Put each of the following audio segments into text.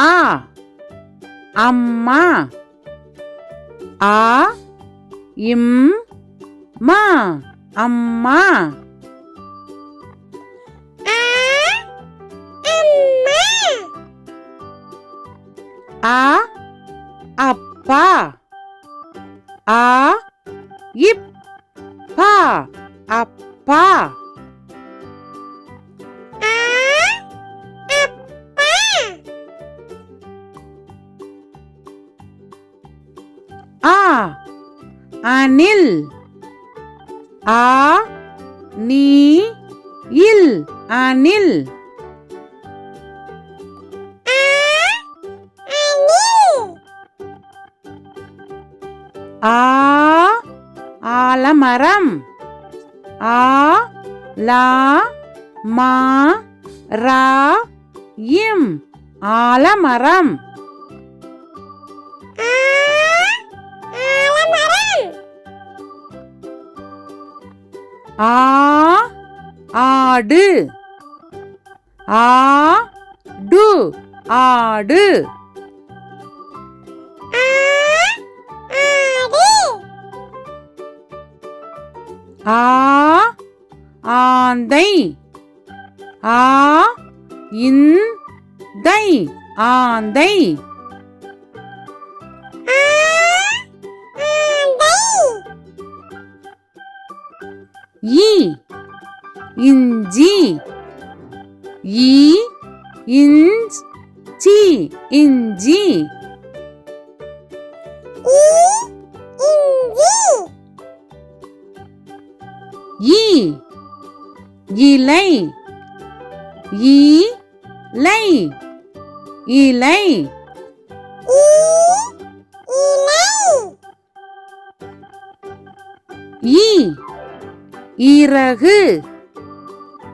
ஆ அம்மா ஆ இம் மா அம்மா ஆ அம்மா ஆ அப்பா ஆ அனில் ஆ நீ இல் அணில். ஆ ஆலமரம். ஆ லா மா ரா இம் ஆலமரம். ஆ ஆடு. ஆ டு ஆடு. ஆ ஆடு. ஆ ஆந்தை. ஆ இந்தை ஆந்தை. ஈ இஞ்சி. ஈ இஞ்ச் சி இஞ்சி. ஈ இலை. ஈ லை. இலை. ஈ இறகு.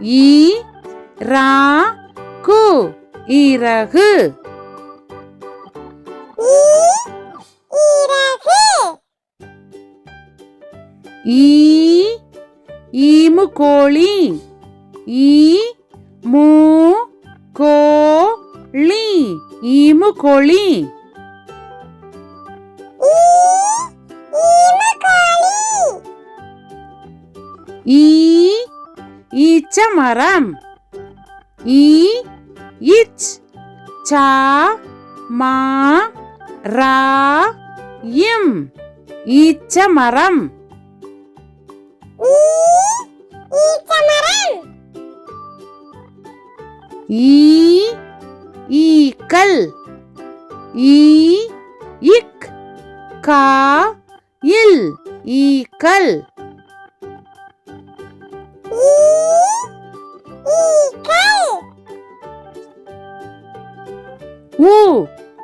ஈ ரா கு இறகு. ஈ ஈமு கோழி ஈ மூ கோழி ஈமு கோழி ஈ ஈச்ச மரம் ஈ இச் சா மா ரா இம் ஈச்ச மரம் ஈ ஈக்கல். ஈ இக் கா இல் ஈக்கல். ஊ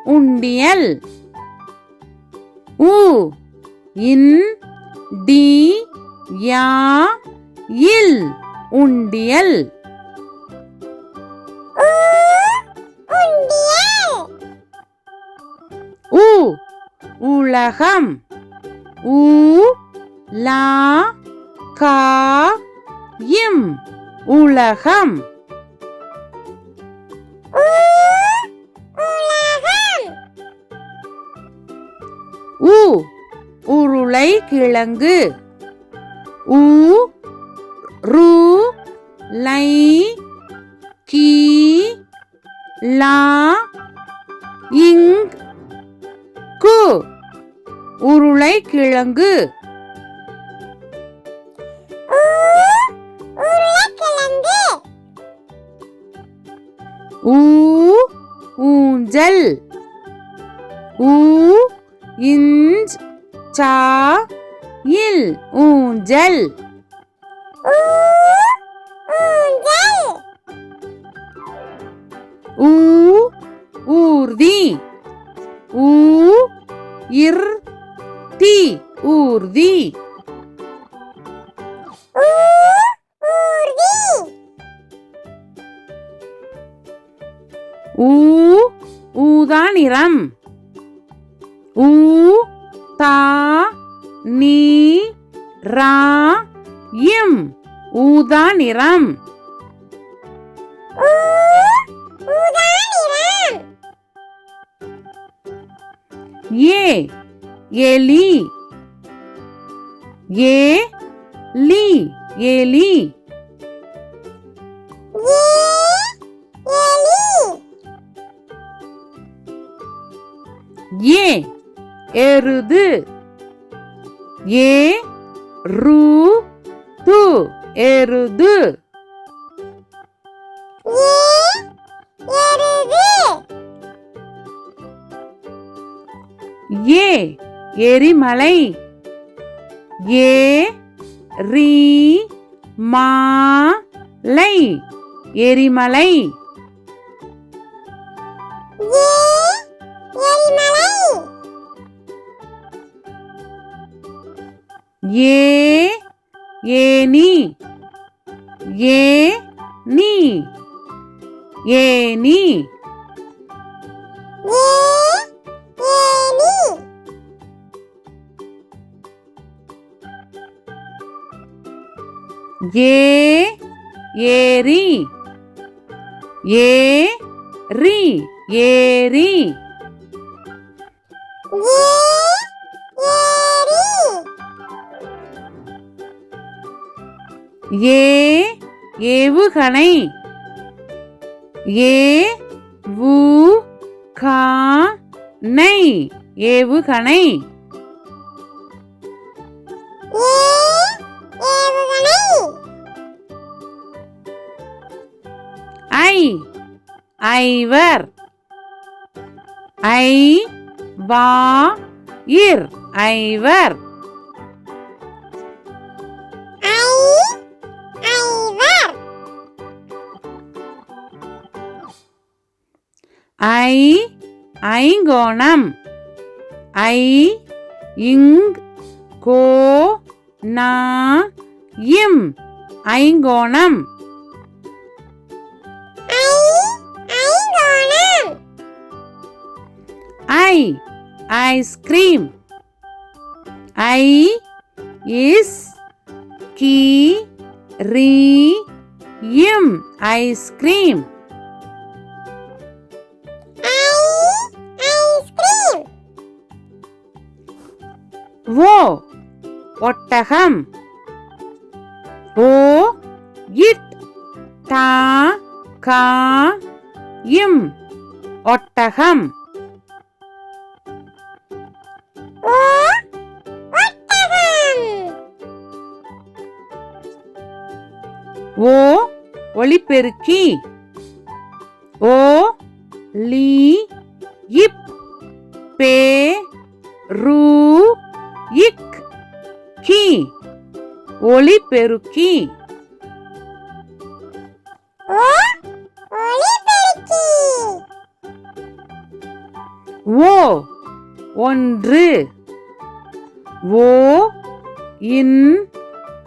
உண்டியல். ஊ இன் டி யா இல் உண்டியல். ஊ உலகம். ஊ லா கா இம் உலகம். ஊ ஊ உருளை கிழங்கு. ஊ ரு லை கி லா இங் கு. உருளை கிழங்கு. ஊ ஊஞ்சல். ஊ இஞ்ச் சா இல் ஊஞ்சல். ஊ ஊர்தி. ஊ இர் தி ஊர்தி. ஊ ஊதா நிறம் ஊ தா நீ ரா இம். ஊதா நிறம். ஏ எலி. ஏ லி எலி. ஏ எருது. ஏ ரு து எருது. ஏ எருது. ஏ எரிமலை. ஏ ரி மா லை எரிமலை. ஏ ஏனி ஏ நீ. ஏனி ஏ ஏரி ஏ ரி. ஏரி ஏ ஏ ஏவுகணை. ஏ வு கா நை ஏவுகணை. ஐ ஐவர். ஐ வா இர் ஐவர். ஐ ஐங்கோணம் ஐ இங் கோ நா இம் ஐங்கோணம் ஐ ஐங்கோணம் ஐ ஐஸ்கிரீம் ஐ இஸ் கி ரி இம் ஐஸ்கிரீம் ஓ ஒட்டகம் ஓ இட் தா கா இம் ஒட்டகம் ஓ ஒட்டகம் ஓ ஒளிபெருக்கி ஓ லீ இப் பே ரு இக் கி ஓ ஒளிபெருக்கி. ஓ ஒன்று. ஓ இன்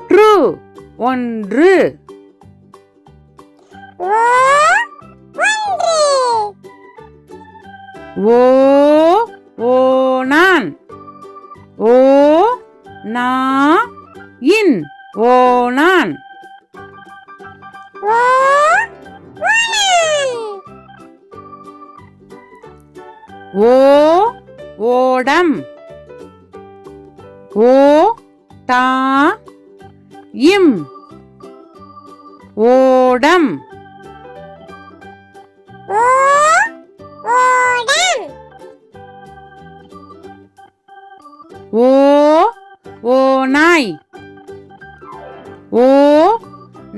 ட்ரு ஒன்று. ஓ நா இன் ஓ ஓணான் ஓ ஓடம். ஓ டா இம் ஓடம்.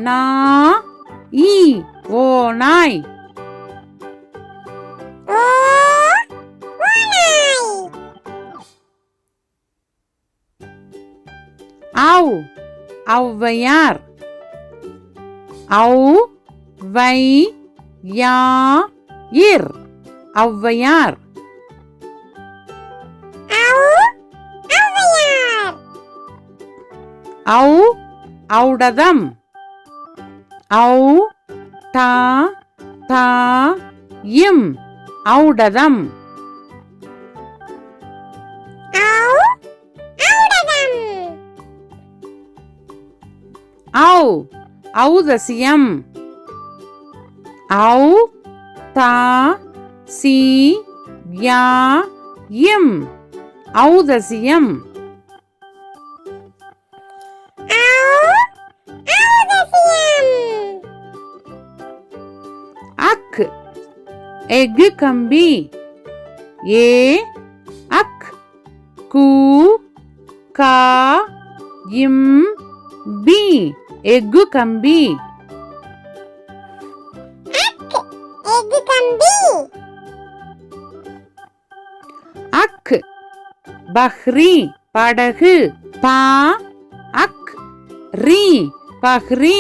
நா ஓநாய் ஓ ஓநாய். ஔ ஔவையார். ஔ வை யா இர் ஔவையார். ஔ ஔடதம். ஔ டா தா இம் ஔடதம். ஔ ஔதசியம் ஔ தா சி யா இம் ஔதசியம் எஃகு கம்பி. ஏ அக் கு கா இம் பி எஃகு கம்பி. அக் பஹ்ரி படகு. பா அக் ரி பஹ்ரி.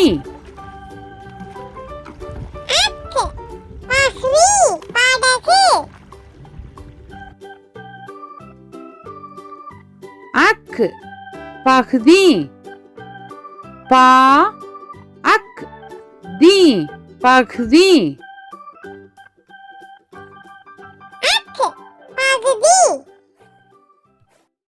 அக் பஹ்தி பா அக். தி பஹ்தி